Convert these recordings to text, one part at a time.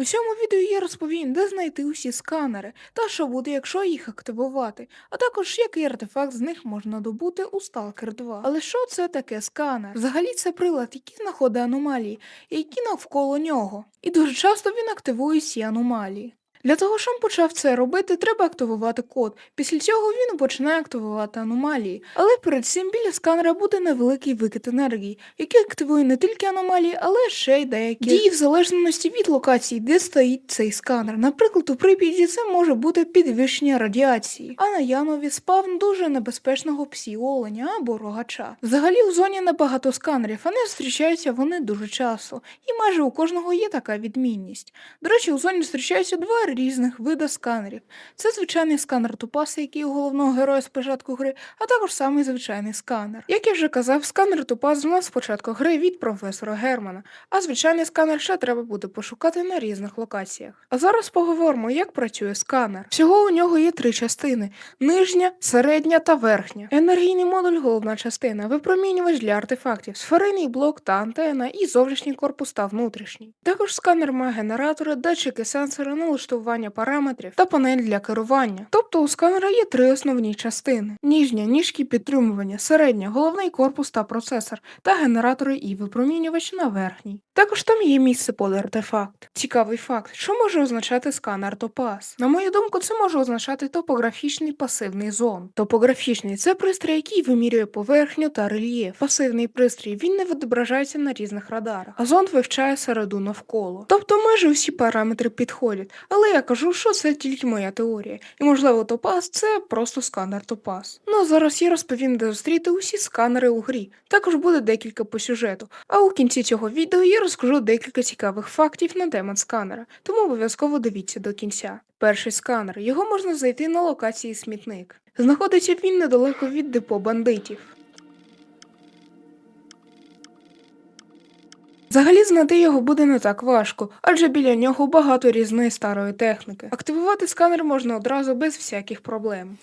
У цьому відео я розповім, де знайти усі сканери та що буде, якщо їх активувати, а також який артефакт з них можна добути у Stalker 2. Але що це таке сканер? Взагалі це прилад, який знаходить аномалії, які навколо нього. І дуже часто він активує ці аномалії. Для того, щоб почав це робити, треба активувати код. Після цього він починає активувати аномалії. Але перед цим біля сканера буде невеликий викид енергії, який активує не тільки аномалії, але ще й деякі дії в залежності від локації, де стоїть цей сканер. Наприклад, у Прип'яті це може бути підвищення радіації, а на Янові спавн дуже небезпечного псі-оленя або рогача. Взагалі у зоні небагато сканерів, а не зустрічаються вони дуже часто, і майже у кожного є така відмінність. До речі, у зоні зустрічаються два різних види сканерів. Це звичайний сканер Топаса, який у головного героя з початку гри, а також самий звичайний сканер. Як я вже казав, сканер Топаз у нас з початку гри від професора Германа, а звичайний сканер ще треба буде пошукати на різних локаціях. А зараз поговоримо, як працює сканер. Всього у нього є три частини: нижня, середня та верхня. Енергійний модуль головна частина, випромінювач для артефактів, сферийний блок та антена і зовнішній корпус та внутрішній. Також сканер має генератори, датчики, сенсори, налаштування параметрів та панель для керування. Тобто у сканера є три основні частини: ніжня, ніжки підтримування, середня, головний корпус та процесор, та генератори і випромінювач на верхній. Також там є місце під артефакт. Цікавий факт, що може означати сканер Топаз. На мою думку, це може означати топографічний пасивний зон. Топографічний це пристрій, який вимірює поверхню та рельєф. Пасивний пристрій він не відображається на різних радарах, а зонд вивчає середу навколо. Тобто майже усі параметри підходять, але я кажу, що це тільки моя теорія, і можливо Топаз це просто сканер Топаз. Ну а зараз я розповім, де зустріти усі сканери у грі. Також буде декілька по сюжету. А у кінці цього відео я розкажу декілька цікавих фактів на демон сканера, тому обов'язково дивіться до кінця. Перший сканер. Його можна знайти на локації смітник. Знаходиться він недалеко від депо бандитів. Взагалі знайти його буде не так важко, адже біля нього багато різної старої техніки. Активувати сканер можна одразу без всяких проблем.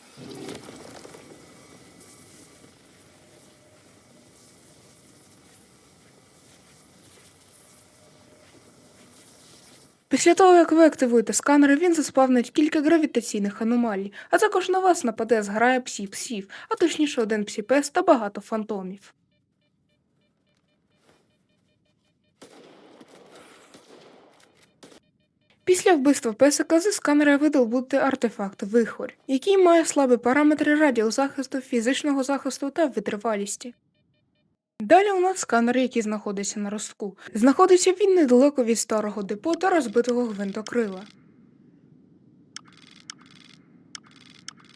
Після того, як ви активуєте сканер, він заспавнить кілька гравітаційних аномалій, а також на вас нападе зграя псів-псів, а точніше один псіпес та багато фантомів. Після вбивства песика зі сканера видобути артефакт Вихор, який має слабі параметри радіозахисту, фізичного захисту та витривалісті. Далі у нас сканер, який знаходиться на ростку. Знаходиться він недалеко від старого депо та розбитого гвинтокрила.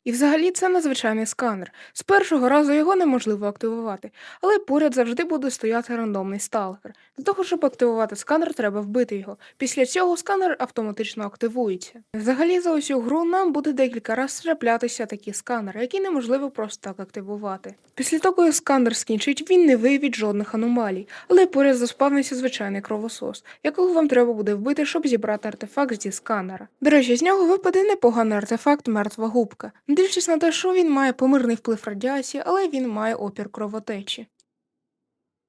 І взагалі це надзвичайний сканер. З першого разу його неможливо активувати, але поряд завжди буде стояти рандомний сталкер. Для того, щоб активувати сканер, треба вбити його. Після цього сканер автоматично активується. Взагалі за усю гру нам буде декілька разів траплятися такі сканери, які неможливо просто так активувати. Після того, як сканер скінчить, він не виявить жодних аномалій, але поряд заспавниться звичайний кровосос, якого вам треба буде вбити, щоб зібрати артефакт зі сканера. До речі, з нього випаде непоганий артефакт мертва губка. Дивлячись на те, що він має помирний вплив радіації, але він має опір кровотечі.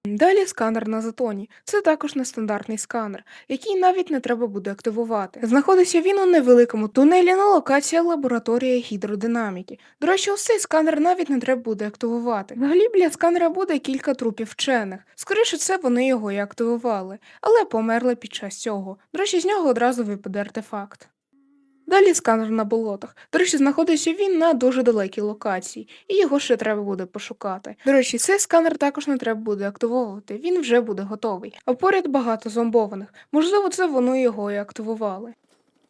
Далі сканер на затоні. Це також нестандартний сканер, який навіть не треба буде активувати. Знаходиться він у невеликому тунелі на локації лабораторія гідродинаміки. До речі, ось цей сканер навіть не треба буде активувати. Взагалі біля сканера буде кілька трупів вчених. Скоріше це вони його і активували, але померли під час цього. До речі, з нього одразу випаде артефакт. Далі сканер на болотах. До речі, знаходиться він на дуже далекій локації, і його ще треба буде пошукати. До речі, цей сканер також не треба буде активовувати, він вже буде готовий. А поряд багато зомбованих. Можливо, це вони його і активували.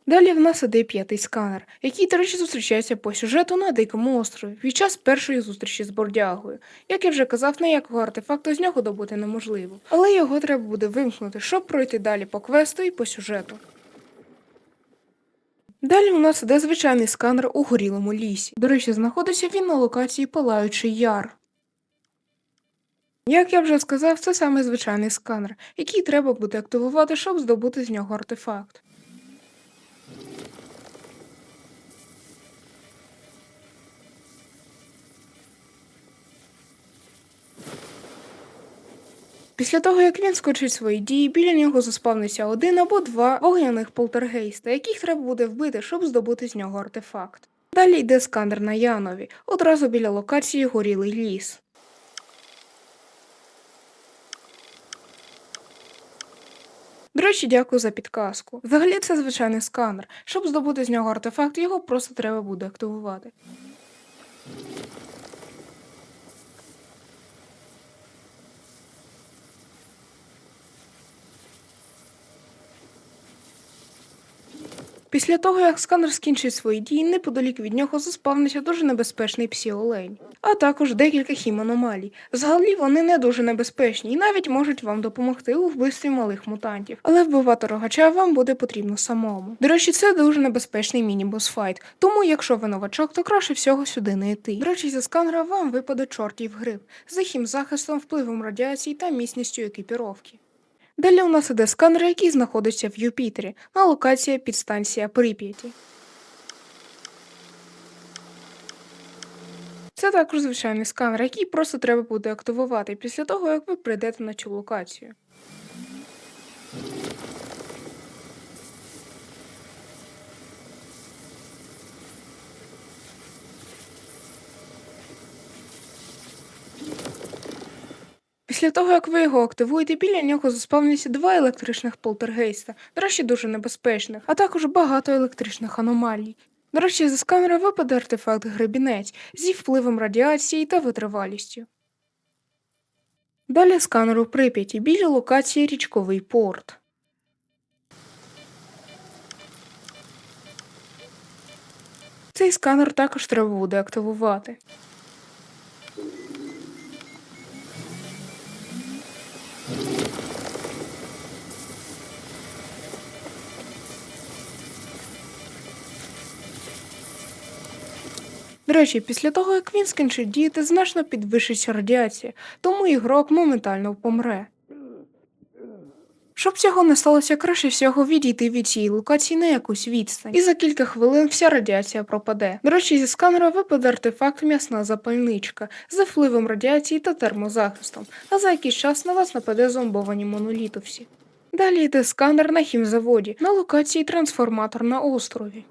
Далі в нас іде п'ятий сканер, який, до речі, зустрічається по сюжету на Дикому острові під час першої зустрічі з бордягою. Як я вже казав, ніякого артефакту з нього добути неможливо, але його треба буде вимкнути, щоб пройти далі по квесту і по сюжету. Далі у нас іде звичайний сканер у горілому лісі. До речі, знаходиться він на локації Палаючий Яр. Як я вже сказав, це саме звичайний сканер, який треба буде активувати, щоб здобути з нього артефакт. Після того, як він скочить свої дії, біля нього заспавниться один або два вогняних полтергейста, яких треба буде вбити, щоб здобути з нього артефакт. Далі йде сканер на Янові, одразу біля локації горілий ліс. До речі, дякую за підказку. Взагалі це звичайний сканер. Щоб здобути з нього артефакт, його просто треба буде активувати. Після того, як сканер скінчить свої дії, неподалік від нього заспавниться дуже небезпечний псіолень, а також декілька хіманомалій. Взагалі вони не дуже небезпечні і навіть можуть вам допомогти у вбивстві малих мутантів, але вбивати рогача вам буде потрібно самому. До речі, це дуже небезпечний міні-босфайт, тому якщо ви новачок, то краще всього сюди не йти. До речі, зі сканера вам випаде чортів гриб з хімзахистом, впливом радіації та міцністю екіпіровки. Далі у нас іде сканер, який знаходиться в Юпітері, на локації підстанція Прип'яті. Це також звичайний сканер, який просто треба буде активувати після того, як ви прийдете на цю локацію. Після того, як ви його активуєте, біля нього заспавняться два електричних полтергейста, до речі, дуже небезпечних, а також багато електричних аномалій. До речі, зі сканера випаде артефакт гребінець зі впливом радіації та витривалістю. Далі сканер у Прип'яті біля локації річковий порт. Цей сканер також треба буде активувати. До речі, після того, як він скінчить діяти, значно підвищиться радіація, тому ігрок моментально помре. Щоб цього не сталося, краще всього відійти від цієї локації на якусь відстань, і за кілька хвилин вся радіація пропаде. До речі, зі сканера випаде артефакт м'ясна запальничка з впливом радіації та термозахистом, а за якийсь час на вас нападе зомбовані монолітовці. Далі йде сканер на хімзаводі на локації трансформатор на острові.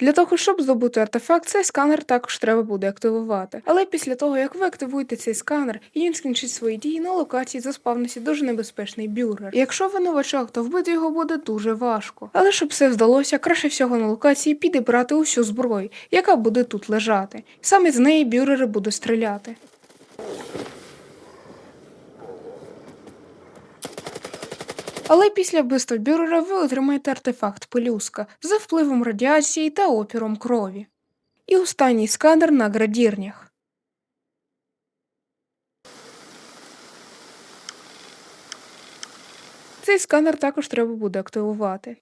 Для того, щоб здобути артефакт, цей сканер також треба буде активувати. Але після того, як ви активуєте цей сканер і він скінчить свої дії, на локації заспавниться дуже небезпечний бюргер. Якщо ви новачок, то вбити його буде дуже важко. Але щоб все вдалося, краще всього на локації підібрати усю зброю, яка буде тут лежати. Саме з неї бюрери буде стріляти. Але після вбивства бюрера ви отримаєте артефакт пелюска за впливом радіації та опіром крові. І останній сканер на градірнях. Цей сканер також треба буде активувати.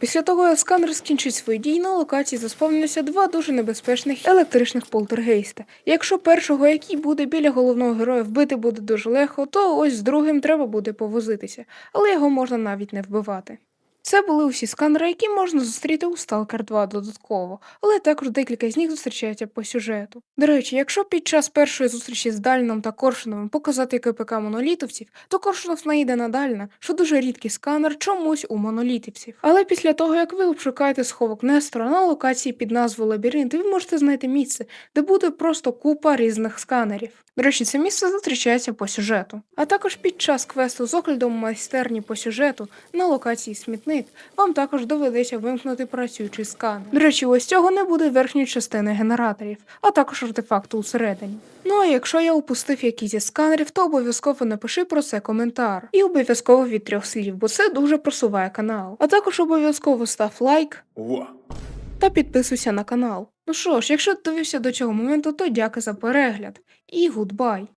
Після того, як сканер скінчить свої дії, на локації заспавнилися два дуже небезпечних електричних полтергейста. Якщо першого, який буде біля головного героя, вбити буде дуже легко, то ось з другим треба буде повозитися, але його можна навіть не вбивати. Це були усі сканери, які можна зустріти у Stalker 2 додатково, але також декілька з них зустрічаються по сюжету. До речі, якщо під час першої зустрічі з Дальном та Коршуновим показати КПК монолітовців, то Коршунов наїде на Дальна, що дуже рідкий сканер чомусь у монолітівців. Але після того, як ви обшукаєте сховок Нестора на локації під назвою Лабіринт, ви можете знайти місце, де буде просто купа різних сканерів. До речі, це місце зустрічається по сюжету. А також під час квесту з оглядом майстерні по сюжету на локації смітник вам також доведеться вимкнути працюючий сканер. До речі, ось цього не буде верхньої частини генераторів, а також артефакту усередині. Ну а якщо я упустив якийсь із сканерів, то обов'язково напиши про це коментар. І обов'язково від трьох слів, бо це дуже просуває канал. А також обов'язково став лайк та підписуйся на канал. Ну що ж, якщо ти дивився до цього моменту, то дякую за перегляд і гудбай!